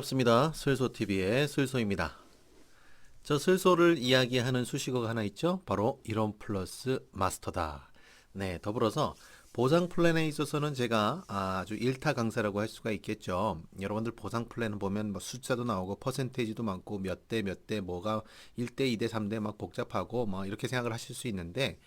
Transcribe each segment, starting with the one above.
반갑습니다. 슬소TV의 슬소입니다. 저 슬소를 이야기하는 수식어가 하나 있죠? 바로 이론 플러스 마스터다. 네, 더불어서 보상 플랜에 있어서는 제가 아주 일타 강사라고 할 수가 있겠죠. 여러분들 보상 플랜 보면 뭐 숫자도 나오고 퍼센테이지도 많고 몇 대 몇 대 뭐가 1대 2대 3대 막 복잡하고 뭐 이렇게 생각을 하실 수 있는데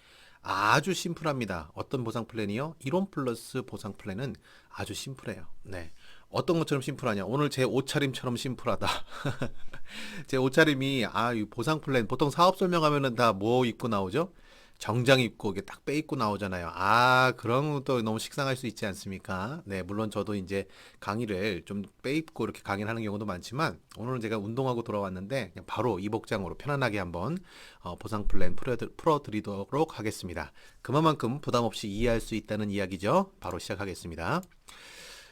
아주 심플합니다. 어떤 보상 플랜이요? 이론 플러스 보상 플랜은 아주 심플해요. 네. 어떤 것처럼 심플하냐? 오늘 제 옷차림처럼 심플하다. 제 옷차림이 아, 이 보상 플랜 보통 사업 설명하면은 다 뭐 입고 나오죠? 정장 입고 이게 딱 빼 입고 나오잖아요. 아, 그런 것도 너무 식상할 수 있지 않습니까? 네, 물론 저도 이제 강의를 좀 빼 입고 이렇게 강의를 하는 경우도 많지만 오늘은 제가 운동하고 돌아왔는데 그냥 바로 이 복장으로 편안하게 한번 어, 보상 플랜 풀어드- 풀어드리도록 하겠습니다. 그만큼 부담 없이 이해할 수 있다는 이야기죠. 바로 시작하겠습니다.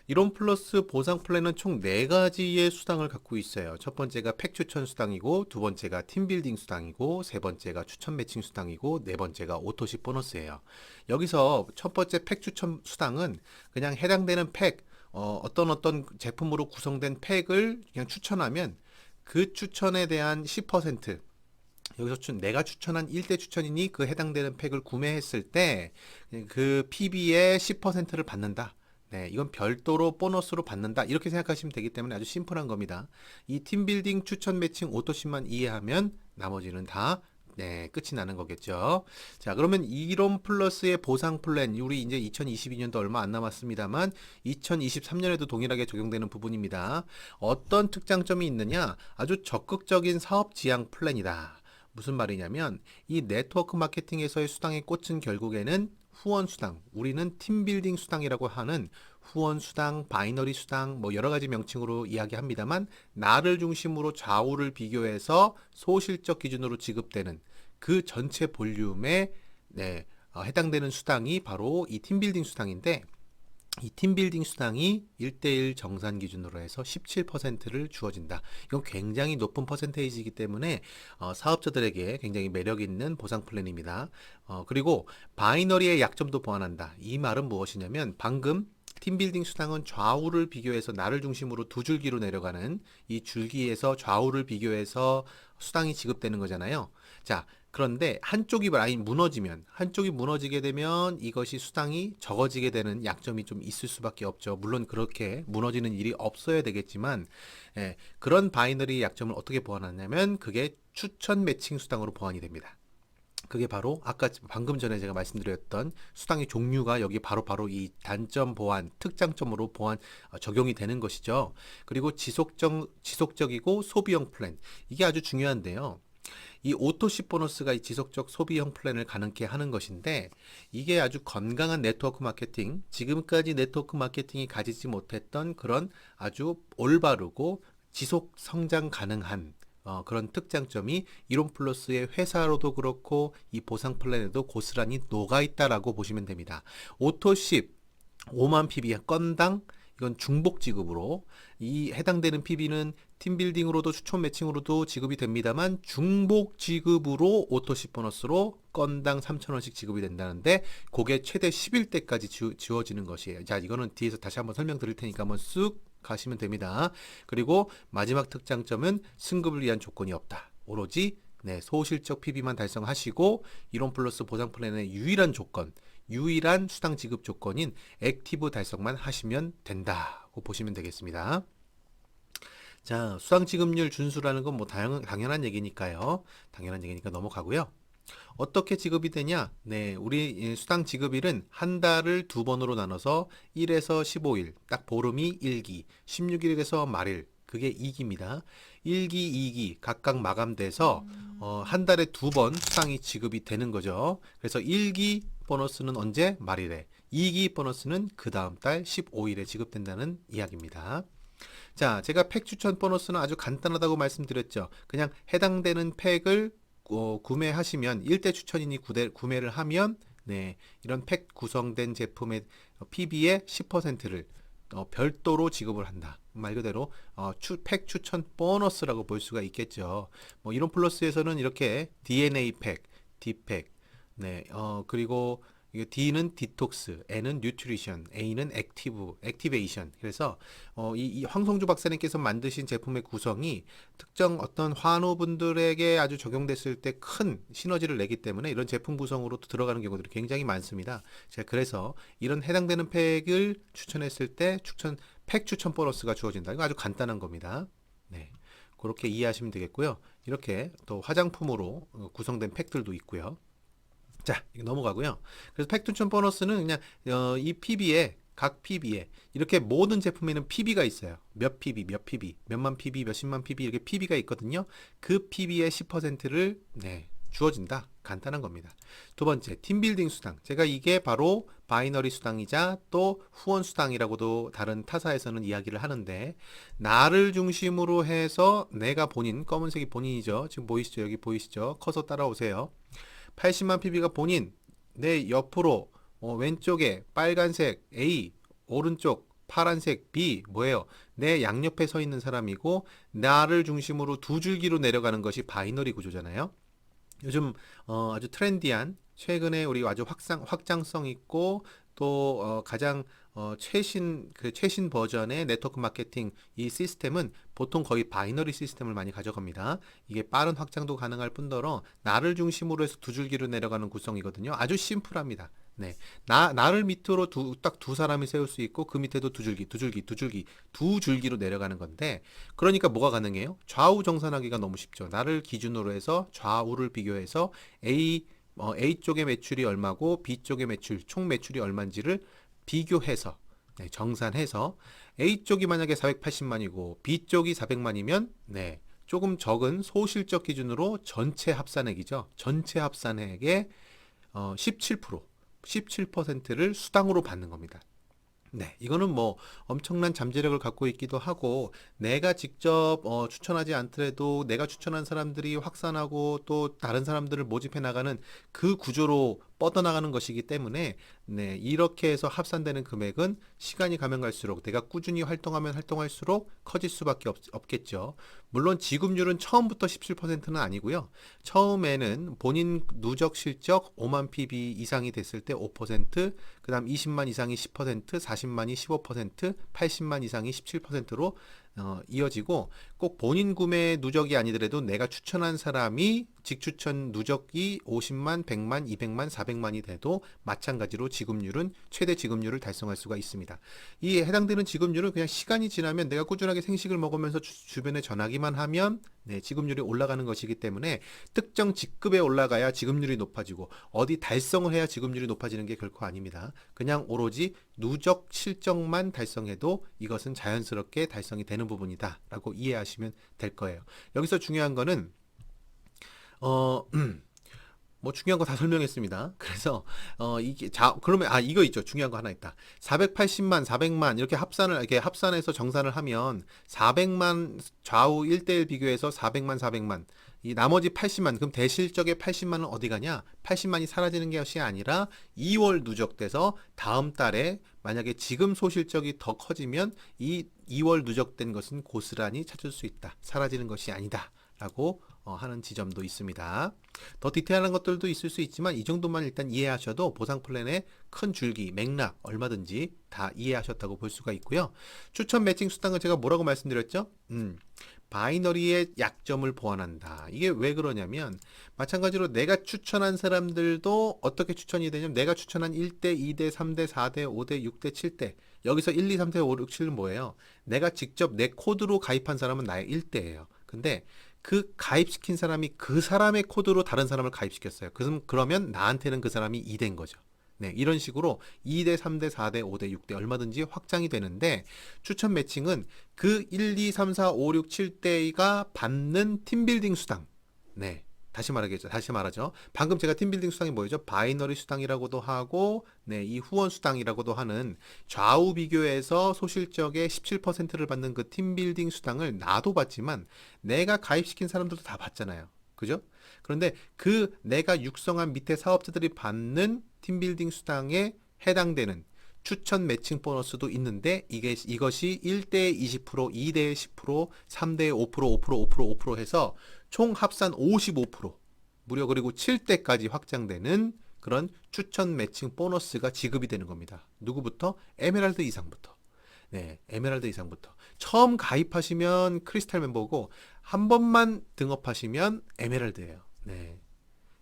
이론 플러스 보상 플랜은 총 네가지의 수당을 갖고 있어요. 첫 번째가 팩 추천 수당이고, 두 번째가 팀빌딩 수당이고, 세 번째가 추천 매칭 수당이고, 네 번째가 오토십 보너스예요. 여기서 첫 번째 팩 추천 수당은 그냥 해당되는 팩, 어, 어떤 어떤 제품으로 구성된 팩을 그냥 추천하면 그 추천에 대한 10%, 여기서 추, 내가 추천한 1대 추천이니 그 해당되는 팩을 구매했을 때 그 PB의 10%를 받는다. 네, 이건 별도로 보너스로 받는다. 이렇게 생각하시면 되기 때문에 아주 심플한 겁니다. 이 팀빌딩 추천 매칭 오토십만 이해하면 나머지는 다 네, 끝이 나는 거겠죠. 자, 그러면 이론 플러스의 보상 플랜, 우리 이제 2022년도 얼마 안 남았습니다만, 2023년에도 동일하게 적용되는 부분입니다. 어떤 특장점이 있느냐? 아주 적극적인 사업 지향 플랜이다. 무슨 말이냐면, 이 네트워크 마케팅에서의 수당의 꽃은 결국에는 후원 수당, 우리는 팀빌딩 수당이라고 하는 후원 수당, 바이너리 수당, 뭐 여러 가지 명칭으로 이야기합니다만, 나를 중심으로 좌우를 비교해서 소실적 기준으로 지급되는 그 전체 볼륨에 네, 어, 해당되는 수당이 바로 이 팀빌딩 수당인데, 이 팀빌딩 수당이 1대1 정산 기준으로 해서 17%를 주어진다. 이건 굉장히 높은 퍼센테이지이기 때문에 어, 사업자들에게 굉장히 매력 있는 보상 플랜입니다. 어, 그리고 바이너리의 약점도 보완한다. 이 말은 무엇이냐면 방금 팀빌딩 수당은 좌우를 비교해서 나를 중심으로 두 줄기로 내려가는 이 줄기에서 좌우를 비교해서 수당이 지급되는 거잖아요. 자, 그런데 한쪽이 라인 무너지면 한쪽이 무너지게 되면 이것이 수당이 적어지게 되는 약점이 좀 있을 수밖에 없죠. 물론 그렇게 무너지는 일이 없어야 되겠지만 예, 그런 바이너리 약점을 어떻게 보완하냐면 그게 추천 매칭 수당으로 보완이 됩니다. 그게 바로 아까 방금 전에 제가 말씀드렸던 수당의 종류가 여기 바로 바로 이 단점 보완, 특장점으로 보완 어, 적용이 되는 것이죠. 그리고 지속적 지속적이고 소비형 플랜 이게 아주 중요한데요. 이 오토십 보너스가 이 지속적 소비형 플랜을 가능케 하는 것인데 이게 아주 건강한 네트워크 마케팅, 지금까지 네트워크 마케팅이 가지지 못했던 그런 아주 올바르고 지속 성장 가능한 어, 그런 특장점이 이론 플러스의 회사로도 그렇고 이 보상 플랜에도 고스란히 녹아 있다라고 보시면 됩니다. 오토십 5만 PB 건당 이건 중복 지급으로 이 해당되는 PB는 팀빌딩으로도 추천 매칭으로도 지급이 됩니다만 중복 지급으로 오토십 보너스로 건당 3,000원씩 지급이 된다는데 그게 최대 11대까지 지, 지워지는 것이에요. 자, 이거는 뒤에서 다시 한번 설명드릴 테니까 한번 쓱 가시면 됩니다. 그리고 마지막 특장점은 승급을 위한 조건이 없다. 오로지 네, 소실적 PB만 달성하시고 이론 플러스 보상 플랜의 유일한 조건, 유일한 수당 지급 조건인 액티브 달성만 하시면 된다고 보시면 되겠습니다. 자, 수당 지급률 준수라는 건 뭐 당연한 얘기니까요. 당연한 얘기니까 넘어가고요. 어떻게 지급이 되냐? 네, 우리 이 수당 지급일은 한 달을 두 번으로 나눠서 1에서 15일, 딱 보름이 1기, 16일에서 말일, 그게 2기입니다. 1기, 2기 각각 마감돼서 어, 한 달에 두 번 수당이 지급이 되는 거죠. 그래서 1기 보너스는 언제? 말일에. 2기 보너스는 그 다음 달 15일에 지급된다는 이야기입니다. 자, 제가 팩 추천 보너스는 아주 간단하다고 말씀드렸죠. 그냥 해당되는 팩을 어, 구매하시면 1대 추천이니 구대, 구매를 하면 네, 이런 팩 구성된 제품의 PB의 10%를 어, 별도로 지급을 한다. 말 그대로 어, 추, 팩 추천 보너스라고 볼 수가 있겠죠. 뭐 이런 플러스에서는 이렇게 DNA 팩, D팩, 네, 어, 그리고 이게 D는 디톡스, N은 뉴트리션, A는 액티브, 액티베이션. 그래서 어, 이, 이 황성주 박사님께서 만드신 제품의 구성이 특정 어떤 환우분들에게 아주 적용됐을 때 큰 시너지를 내기 때문에 이런 제품 구성으로 들어가는 경우들이 굉장히 많습니다. 제가 그래서 이런 해당되는 팩을 추천했을 때 추천 팩 추천 보너스가 주어진다. 이거 아주 간단한 겁니다. 네. 그렇게 이해하시면 되겠고요. 이렇게 또 화장품으로 어, 구성된 팩들도 있고요. 자, 이거 넘어가고요. 그래서 팩 추천 보너스는 그냥 어, 이 PB에 각 PB에 이렇게 모든 제품에는 PB가 있어요. 몇 PB, 몇 PB, 몇만 PB, 몇십만 PB 이렇게 PB가 있거든요. 그 PB의 10%를 네, 주어진다. 간단한 겁니다. 두 번째, 팀빌딩 수당. 제가 이게 바로 바이너리 수당이자 또 후원 수당이라고도 다른 타사에서는 이야기를 하는데 나를 중심으로 해서 내가 본인, 검은색이 본인이죠. 지금 보이시죠? 여기 보이시죠? 커서 따라오세요. 80만 PB가 본인, 내 옆으로 어, 왼쪽에 빨간색 A, 오른쪽 파란색 B 뭐예요? 내 양옆에 서 있는 사람이고 나를 중심으로 두 줄기로 내려가는 것이 바이너리 구조잖아요. 요즘 어, 아주 트렌디한 최근에 우리 아주 확장 확장성 있고 또 어, 가장 어, 최신 그 최신 버전의 네트워크 마케팅 이 시스템은 보통 거의 바이너리 시스템을 많이 가져갑니다. 이게 빠른 확장도 가능할 뿐더러 나를 중심으로 해서 두 줄기로 내려가는 구성이거든요. 아주 심플합니다. 네. 나, 나를 밑으로 두, 딱 두 사람이 세울 수 있고 그 밑에도 두 줄기, 두 줄기, 두 줄기, 두 줄기로 내려가는 건데 그러니까 뭐가 가능해요? 좌우 정산하기가 너무 쉽죠. 나를 기준으로 해서 좌우를 비교해서 A, 어, A 쪽의 매출이 얼마고 B 쪽의 매출, 총 매출이 얼마인지를 비교해서 네, 정산해서 A 쪽이 만약에 480만이고 B 쪽이 400만이면 네, 조금 적은 소실적 기준으로 전체 합산액이죠. 전체 합산액의 어, 17% 17%를 수당으로 받는 겁니다. 네, 이거는 뭐 엄청난 잠재력을 갖고 있기도 하고 내가 직접 어, 추천하지 않더라도 내가 추천한 사람들이 확산하고 또 다른 사람들을 모집해 나가는 그 구조로 뻗어나가는 것이기 때문에 네, 이렇게 해서 합산되는 금액은 시간이 가면 갈수록 내가 꾸준히 활동하면 활동할수록 커질 수밖에 없, 없겠죠. 물론 지급률은 처음부터 17%는 아니고요. 처음에는 본인 누적 실적 5만 PB 이상이 됐을 때 5%, 그다음 20만 이상이 10%, 40만이 15%, 80만 이상이 17%로 어, 이어지고 꼭 본인 구매 누적이 아니더라도 내가 추천한 사람이 직추천 누적이 50만, 100만, 200만, 400만이 돼도 마찬가지로 지급률은 최대 지급률을 달성할 수가 있습니다. 이 해당되는 지급률은 그냥 시간이 지나면 내가 꾸준하게 생식을 먹으면서 주, 변에 전하기만 하면 네, 지급률이 올라가는 것이기 때문에 특정 직급에 올라가야 지급률이 높아지고 어디 달성을 해야 지급률이 높아지는 게 결코 아닙니다. 그냥 오로지 누적 실적만 달성해도 이것은 자연스럽게 달성이 되는 부분이다라고 이해하시면 될 거예요. 여기서 중요한 거는 어 뭐 중요한 거 다 설명했습니다. 그래서 어 이게 자 그러면 아 이거 있죠. 중요한 거 하나 있다. 480만, 400만 이렇게 합산을 이렇게 합산해서 정산을 하면 400만 좌우 1대1 비교해서 400만, 400만 이 나머지 80만 그럼 대실적의 80만은 어디 가냐? 80만이 사라지는 것이 아니라 2월 누적돼서 다음 달에 만약에 지금 소실적이 더 커지면 이 2월 누적된 것은 고스란히 찾을 수 있다. 사라지는 것이 아니다 라고 어, 하는 지점도 있습니다. 더 디테일한 것들도 있을 수 있지만 이 정도만 일단 이해하셔도 보상 플랜의 큰 줄기, 맥락 얼마든지 다 이해하셨다고 볼 수가 있고요. 추천 매칭 수당은 제가 뭐라고 말씀드렸죠? 음, 바이너리의 약점을 보완한다. 이게 왜 그러냐면 마찬가지로 내가 추천한 사람들도 어떻게 추천이 되냐면 내가 추천한 1대, 2대, 3대, 4대, 5대, 6대, 7대 여기서 1, 2, 3, 4, 5, 6, 7은 뭐예요? 내가 직접 내 코드로 가입한 사람은 나의 1대예요. 근데 그 가입시킨 사람이 그 사람의 코드로 다른 사람을 가입시켰어요. 그럼 그러면 나한테는 그 사람이 2대인 거죠. 네, 이런 식으로 2대, 3대, 4대, 5대, 6대 얼마든지 확장이 되는데 추천 매칭은 그 1, 2, 3, 4, 5, 6, 7대가 받는 팀빌딩 수당. 네. 다시 말하겠죠. 다시 말하죠. 방금 제가 팀빌딩 수당이 뭐였죠? 바이너리 수당이라고도 하고, 네, 이 후원 수당이라고도 하는 좌우 비교해서 소실적의 17%를 받는 그 팀빌딩 수당을 나도 받지만 내가 가입시킨 사람들도 다 받잖아요. 그죠? 그런데 그 내가 육성한 밑에 사업자들이 받는 팀빌딩 수당에 해당되는 추천 매칭 보너스도 있는데 이게 이것이 1대 20%, 2대 10%, 3대 5%, 5%, 5%, 5% 해서 총 합산 55% 무려 그리고 7대까지 확장되는 그런 추천 매칭 보너스가 지급이 되는 겁니다. 누구부터? 에메랄드 이상부터. 네, 에메랄드 이상부터. 처음 가입하시면 크리스탈 멤버고 한 번만 등업하시면 에메랄드예요. 네.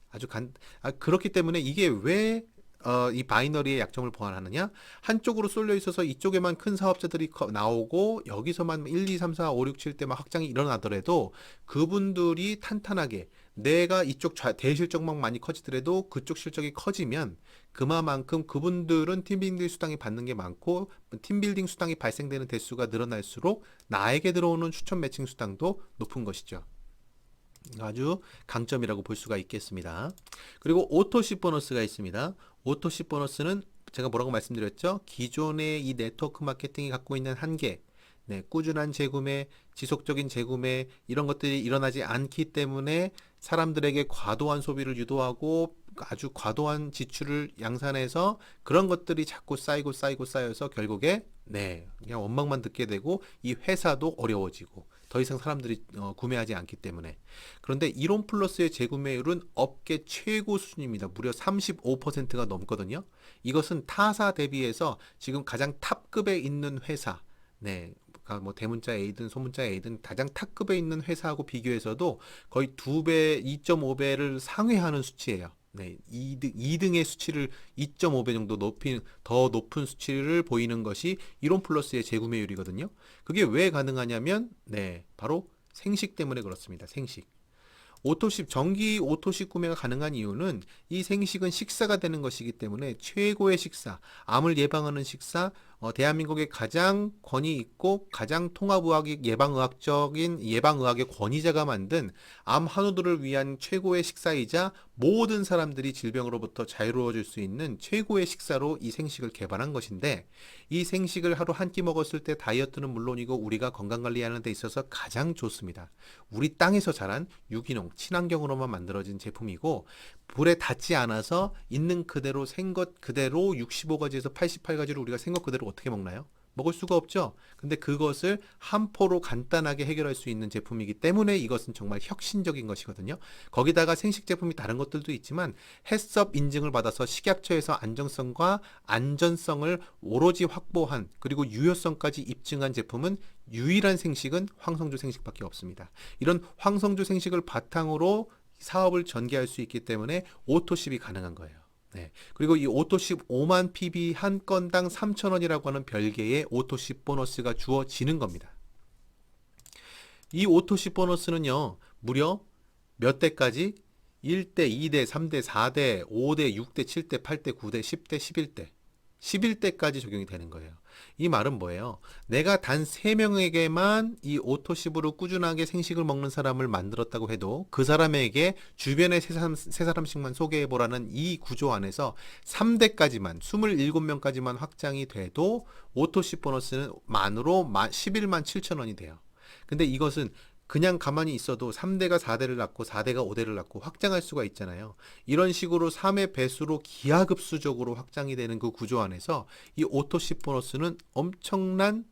아주 간 아, 그렇기 때문에 이게 왜 어, 이 바이너리의 약점을 보완하느냐? 한쪽으로 쏠려 있어서 이쪽에만 큰 사업자들이 커- 나오고 여기서만 1, 2, 3, 4, 5, 6, 7 때만 확장이 일어나더라도 그분들이 탄탄하게 내가 이쪽 좌- 대실적만 많이 커지더라도 그쪽 실적이 커지면 그만큼 그분들은 팀빌딩 수당이 받는 게 많고 팀빌딩 수당이 발생되는 대수가 늘어날수록 나에게 들어오는 추천 매칭 수당도 높은 것이죠. 아주 강점이라고 볼 수가 있겠습니다. 그리고 오토십 보너스가 있습니다. 오토십 보너스는 제가 뭐라고 말씀드렸죠? 기존의 이 네트워크 마케팅이 갖고 있는 한계, 네, 꾸준한 재구매, 지속적인 재구매 이런 것들이 일어나지 않기 때문에 사람들에게 과도한 소비를 유도하고 아주 과도한 지출을 양산해서 그런 것들이 자꾸 쌓이고 쌓이고 쌓여서 결국에 네, 그냥 원망만 듣게 되고 이 회사도 어려워지고 더 이상 사람들이 어, 구매하지 않기 때문에 그런데 이론 플러스의 재구매율은 업계 최고 수준입니다. 무려 35%가 넘거든요. 이것은 타사 대비해서 지금 가장 탑급에 있는 회사, 네, 뭐 대문자 A든 소문자 A든 가장 탑급에 있는 회사하고 비교해서도 거의 두 배, 2.5배를 상회하는 수치예요. 네, 2등, 2등의 수치를 2.5배 정도 높인, 더 높은 수치를 보이는 것이 이론 플러스의 재구매율이거든요. 그게 왜 가능하냐면, 네, 바로 생식 때문에 그렇습니다. 생식. 오토십, 전기 오토십 구매가 가능한 이유는 이 생식은 식사가 되는 것이기 때문에 최고의 식사, 암을 예방하는 식사, 어, 대한민국의 가장 권위 있고 가장 통합의학이 예방의학적인 예방의학의 권위자가 만든 암 환우들을 위한 최고의 식사이자 모든 사람들이 질병으로부터 자유로워질 수 있는 최고의 식사로 이 생식을 개발한 것인데 이 생식을 하루 한 끼 먹었을 때 다이어트는 물론이고 우리가 건강 관리하는 데 있어서 가장 좋습니다. 우리 땅에서 자란 유기농 친환경으로만 만들어진 제품이고 불에 닿지 않아서 있는 그대로 생것 그대로 65가지에서 88가지를 우리가 생것 그대로 어떻게 먹나요? 먹을 수가 없죠. 근데 그것을 한 포로 간단하게 해결할 수 있는 제품이기 때문에 이것은 정말 혁신적인 것이거든요. 거기다가 생식 제품이 다른 것들도 있지만 해썹 인증을 받아서 식약처에서 안정성과 안전성을 오로지 확보한 그리고 유효성까지 입증한 제품은 유일한 생식은 황성주 생식밖에 없습니다. 이런 황성주 생식을 바탕으로 사업을 전개할 수 있기 때문에 오토십이 가능한 거예요. 네. 그리고 이 오토십 5만 PB 한 건당 3,000원이라고 하는 별개의 오토십 보너스가 주어지는 겁니다. 이 오토십 보너스는요, 무려 몇 대까지? 1대, 2대, 3대, 4대, 5대, 6대, 7대, 8대, 9대, 10대, 11대. 11대까지 적용이 되는 거예요. 이 말은 뭐예요? 내가 단 3명에게만 이 오토십으로 꾸준하게 생식을 먹는 사람을 만들었다고 해도 그 사람에게 주변의 세, 사람, 세 사람씩만 소개해보라는 이 구조 안에서 3대까지만, 27명까지만 확장이 돼도 오토십 보너스는 만으로 11만 7천 원이 돼요. 근데 이것은 그냥 가만히 있어도 3대가 4대를 낳고 4대가 5대를 낳고 확장할 수가 있잖아요. 이런 식으로 3의 배수로 기하급수적으로 확장이 되는 그 구조 안에서 이 오토십 보너스는 엄청난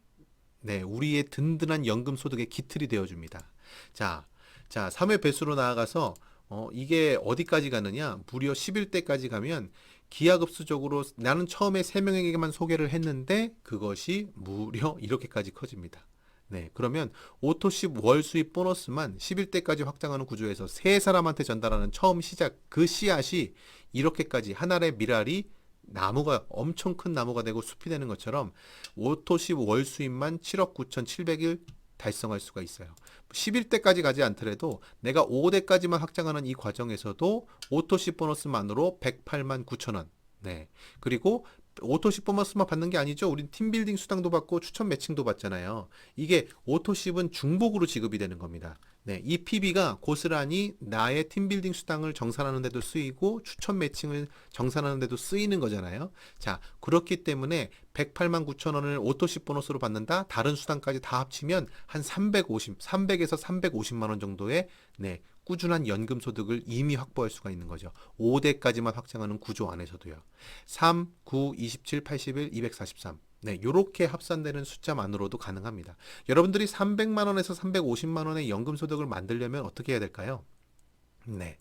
네, 우리의 든든한 연금 소득의 기틀이 되어 줍니다. 자, 자, 3의 배수로 나아가서 어, 이게 어디까지 가느냐? 무려 11대까지 가면 기하급수적으로 나는 처음에 3명에게만 소개를 했는데 그것이 무려 이렇게까지 커집니다. 네, 그러면 오토십 월 수입 보너스만 11대까지 확장하는 구조에서 세 사람한테 전달하는 처음 시작 그 씨앗이 이렇게까지 한 알의 미랄이 나무가 엄청 큰 나무가 되고 숲이 되는 것처럼 오토십 월 수입만 7억 9,700일 달성할 수가 있어요. 11대까지 가지 않더라도 내가 5대까지만 확장하는 이 과정에서도 오토십 보너스만으로 108만 9천 원. 네. 그리고 오토십 보너스만 받는 게 아니죠. 우린 팀빌딩 수당도 받고 추천 매칭도 받잖아요. 이게 오토십은 중복으로 지급이 되는 겁니다. 네, 이 PB가 고스란히 나의 팀빌딩 수당을 정산하는 데도 쓰이고 추천 매칭을 정산하는 데도 쓰이는 거잖아요. 자, 그렇기 때문에 108만 9천 원을 오토십 보너스로 받는다. 다른 수당까지 다 합치면 한 350, 300에서 350만 원 정도의 네, 꾸준한 연금 소득을 이미 확보할 수가 있는 거죠. 5대까지만 확장하는 구조 안에서도요. 3, 9, 27, 81, 243. 네, 요렇게 합산되는 숫자만으로도 가능합니다. 여러분들이 300만 원에서 350만 원의 연금 소득을 만들려면 어떻게 해야 될까요? 네.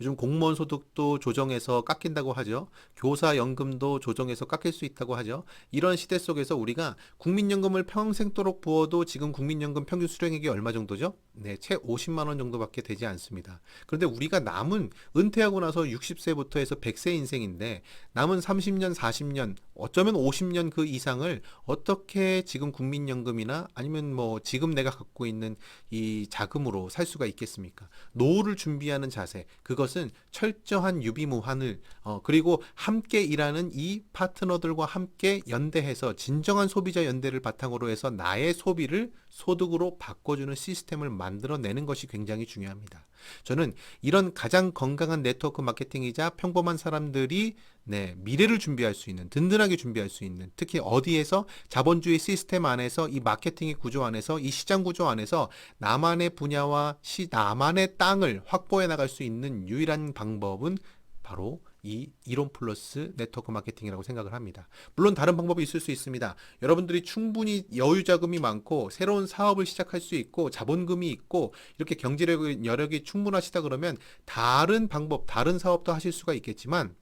요즘 공무원 소득도 조정해서 깎인다고 하죠. 교사 연금도 조정해서 깎일 수 있다고 하죠. 이런 시대 속에서 우리가 국민연금을 평생도록 부어도 지금 국민연금 평균 수령액이 얼마 정도죠? 네, 채 50만 원 정도밖에 되지 않습니다. 그런데 우리가 남은 은퇴하고 나서 60세부터 해서 100세 인생인데 남은 30년, 40년, 어쩌면 50년 그 이상을 어떻게 지금 국민연금이나 아니면 뭐 지금 내가 갖고 있는 이 자금으로 살 수가 있겠습니까? 노후를 준비하는 자세, 그것 은 철저한 유비무환을 어, 그리고 함께 일하는 이 파트너들과 함께 연대해서 진정한 소비자 연대를 바탕으로 해서 나의 소비를 소득으로 바꿔주는 시스템을 만들어내는 것이 굉장히 중요합니다. 저는 이런 가장 건강한 네트워크 마케팅이자 평범한 사람들이 네, 미래를 준비할 수 있는, 든든하게 준비할 수 있는, 특히 어디에서 자본주의 시스템 안에서 이 마케팅의 구조 안에서 이 시장 구조 안에서 나만의 분야와 시, 나만의 땅을 확보해 나갈 수 있는 유일한 방법은 바로 이 이론 플러스 네트워크 마케팅이라고 생각을 합니다. 물론 다른 방법이 있을 수 있습니다. 여러분들이 충분히 여유 자금이 많고 새로운 사업을 시작할 수 있고 자본금이 있고 이렇게 경제력 여력이 충분하시다 그러면 다른 방법, 다른 사업도 하실 수가 있겠지만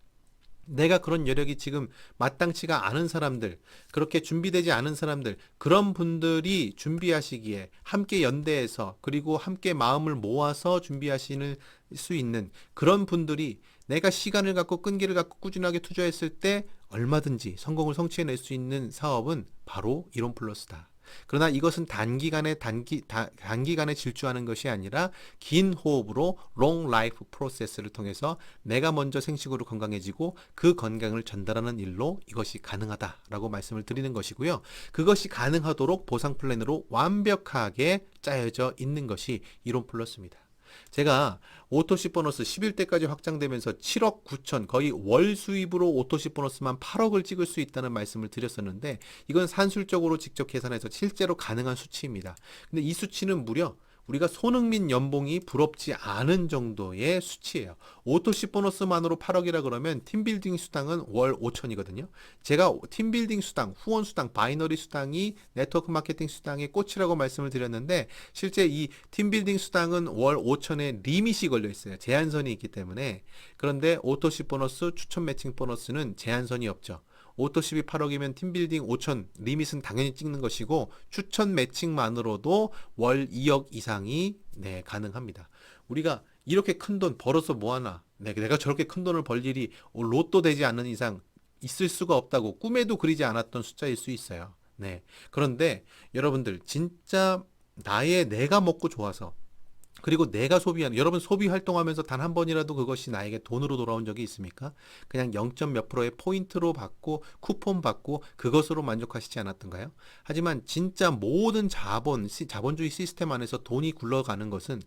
내가 그런 여력이 지금 마땅치가 않은 사람들, 그렇게 준비되지 않은 사람들, 그런 분들이 준비하시기에 함께 연대해서 그리고 함께 마음을 모아서 준비하시는 수 있는 그런 분들이 내가 시간을 갖고 끈기를 갖고 꾸준하게 투자했을 때 얼마든지 성공을 성취해낼 수 있는 사업은 바로 이론 플러스다. 그러나 이것은 단기간에 단기 다- 단기간에 질주하는 것이 아니라 긴 호흡으로 롱 라이프 프로세스를 통해서 내가 먼저 생식으로 건강해지고 그 건강을 전달하는 일로 이것이 가능하다라고 말씀을 드리는 것이고요. 그것이 가능하도록 보상 플랜으로 완벽하게 짜여져 있는 것이 이론 플러스입니다. 제가 오토시 보너스 11대까지 확장되면서 7억 9천 거의 월 수입으로 오토시 보너스만 8억을 찍을 수 있다는 말씀을 드렸었는데 이건 산술적으로 직접 계산해서 실제로 가능한 수치입니다. 근데 이 수치는 무려 우리가 손흥민 연봉이 부럽지 않은 정도의 수치예요. 오토시 보너스만으로 8억이라 그러면 팀빌딩 수당은 월 5천이거든요. 제가 팀빌딩 수당, 후원 수당, 바이너리 수당이 네트워크 마케팅 수당의 꽃이라고 말씀을 드렸는데 실제 이 팀빌딩 수당은 월 5천에 리밋이 걸려 있어요. 제한선이 있기 때문에 그런데 오토시 보너스, 추천 매칭 보너스는 제한선이 없죠. 오토십이 8억이면 팀빌딩 5천 리밋은 당연히 찍는 것이고 추천 매칭만으로도 월 2억 이상이 네, 가능합니다. 우리가 이렇게 큰 돈 벌어서 뭐하나 네, 내가 저렇게 큰 돈을 벌 일이 로또 되지 않는 이상 있을 수가 없다고 꿈에도 그리지 않았던 숫자일 수 있어요. 네. 그런데 여러분들 진짜 나의 내가 먹고 좋아서 그리고 내가 소비하는 여러분 소비 활동하면서 단 한 번이라도 그것이 나에게 돈으로 돌아온 적이 있습니까? 그냥 0. 몇 프로의 포인트로 받고 쿠폰 받고 그것으로 만족하시지 않았던가요? 하지만 진짜 모든 자본 시- 자본주의 시스템 안에서 돈이 굴러가는 것은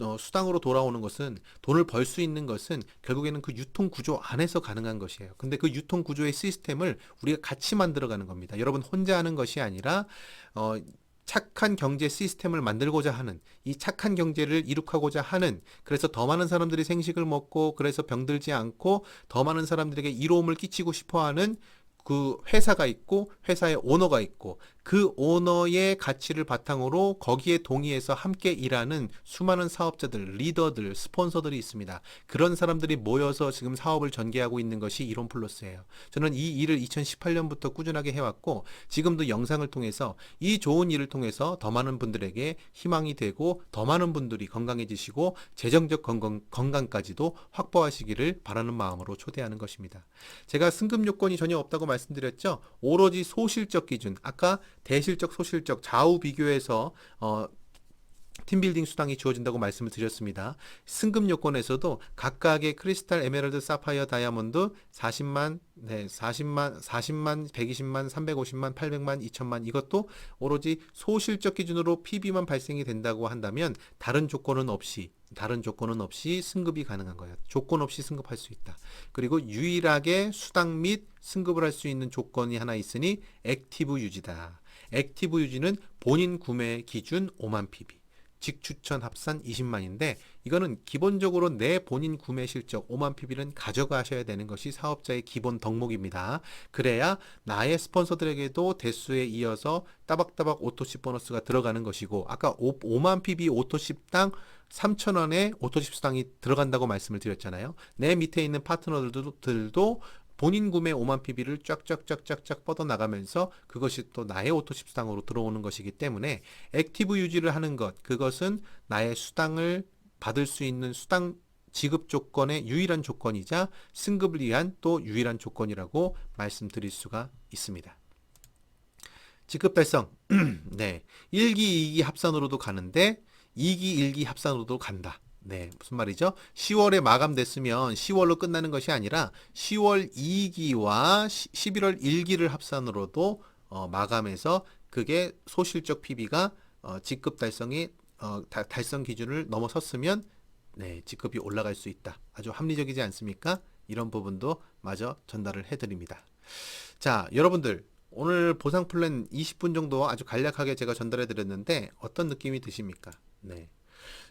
어, 수당으로 돌아오는 것은 돈을 벌 수 있는 것은 결국에는 그 유통 구조 안에서 가능한 것이에요. 근데 그 유통 구조의 시스템을 우리가 같이 만들어 가는 겁니다. 여러분 혼자 하는 것이 아니라 어, 착한 경제 시스템을 만들고자 하는 이 착한 경제를 이룩하고자 하는 그래서 더 많은 사람들이 생식을 먹고 그래서 병들지 않고 더 많은 사람들에게 이로움을 끼치고 싶어 하는 그 회사가 있고 회사의 오너가 있고 그 오너의 가치를 바탕으로 거기에 동의해서 함께 일하는 수많은 사업자들, 리더들, 스폰서들이 있습니다. 그런 사람들이 모여서 지금 사업을 전개하고 있는 것이 이론 플러스예요. 저는 이 일을 2018년부터 꾸준하게 해왔고 지금도 영상을 통해서 이 좋은 일을 통해서 더 많은 분들에게 희망이 되고 더 많은 분들이 건강해지시고 재정적 건강, 건강까지도 확보하시기를 바라는 마음으로 초대하는 것입니다. 제가 승급 요건이 전혀 없다고 말씀드렸죠. 오로지 소실적 기준, 아까 대실적, 소실적 좌우 비교해서 어, 팀빌딩 수당이 주어진다고 말씀을 드렸습니다. 승급 요건에서도 각각의 크리스탈, 에메랄드, 사파이어, 다이아몬드 40만, 네, 40만, 40만, 120만, 350만, 800만, 2천만 이것도 오로지 소실적 기준으로 PB만 발생이 된다고 한다면 다른 조건은 없이 다른 조건은 없이 승급이 가능한 거예요. 조건 없이 승급할 수 있다. 그리고 유일하게 수당 및 승급을 할 수 있는 조건이 하나 있으니 액티브 유지다. 액티브 유지는 본인 구매 기준 5만 PB. 직추천 합산 20만인데 이거는 기본적으로 내 본인 구매 실적 5만 PB는 가져가셔야 되는 것이 사업자의 기본 덕목입니다. 그래야 나의 스폰서들에게도 대수에 이어서 따박따박 오토십 보너스가 들어가는 것이고 아까 5, 5만 PB 오토십당 3,000원의 오토십 수당이 들어간다고 말씀을 드렸잖아요. 내 밑에 있는 파트너들도 들도 본인 구매 5만 PB를 쫙쫙쫙쫙쫙 뻗어 나가면서 그것이 또 나의 오토십 수당으로 들어오는 것이기 때문에 액티브 유지를 하는 것 그것은 나의 수당을 받을 수 있는 수당 지급 조건의 유일한 조건이자 승급을 위한 또 유일한 조건이라고 말씀드릴 수가 있습니다. 직급 달성. 네. 1기, 2기 합산으로도 가는데 2기, 1기 합산으로도 간다. 네. 무슨 말이죠? 10월에 마감됐으면 10월로 끝나는 것이 아니라 10월 2기와 11월 1기를 합산으로도 어, 마감해서 그게 소실적 PB가 어, 직급 달성이 어, 다- 달성 기준을 넘어섰으면 네, 직급이 올라갈 수 있다. 아주 합리적이지 않습니까? 이런 부분도 마저 전달을 해드립니다. 자, 여러분들 오늘 보상 플랜 20분 정도 아주 간략하게 제가 전달해 드렸는데 어떤 느낌이 드십니까? 네.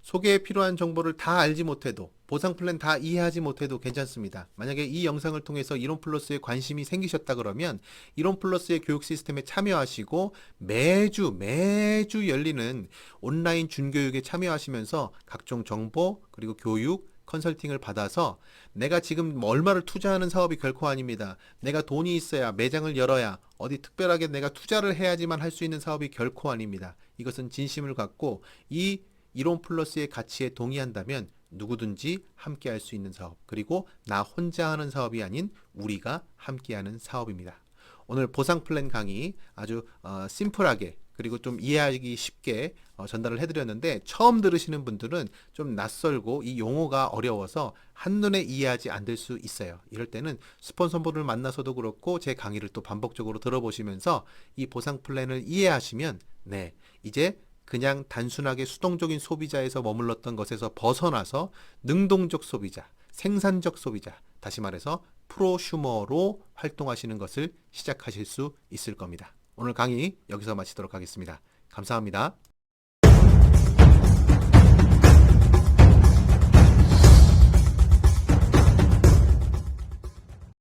소개에 필요한 정보를 다 알지 못해도 보상 플랜 다 이해하지 못해도 괜찮습니다. 만약에 이 영상을 통해서 이론 플러스에 관심이 생기셨다 그러면 이론 플러스의 교육 시스템에 참여하시고 매주 매주 열리는 온라인 준교육에 참여하시면서 각종 정보 그리고 교육 컨설팅을 받아서 내가 지금 뭐 얼마를 투자하는 사업이 결코 아닙니다. 내가 돈이 있어야 매장을 열어야 어디 특별하게 내가 투자를 해야지만 할 수 있는 사업이 결코 아닙니다. 이것은 진심을 갖고 이 이론 플러스의 가치에 동의한다면 누구든지 함께 할 수 있는 사업 그리고 나 혼자 하는 사업이 아닌 우리가 함께 하는 사업입니다. 오늘 보상 플랜 강의 아주 어, 심플하게 그리고 좀 이해하기 쉽게 어, 전달을 해드렸는데 처음 들으시는 분들은 좀 낯설고 이 용어가 어려워서 한눈에 이해하지 않을 수 있어요. 이럴 때는 스폰서분을 만나서도 그렇고 제 강의를 또 반복적으로 들어보시면서 이 보상 플랜을 이해하시면 네 이제 그냥 단순하게 수동적인 소비자에서 머물렀던 것에서 벗어나서 능동적 소비자, 생산적 소비자, 다시 말해서 프로슈머로 활동하시는 것을 시작하실 수 있을 겁니다. 오늘 강의 여기서 마치도록 하겠습니다. 감사합니다.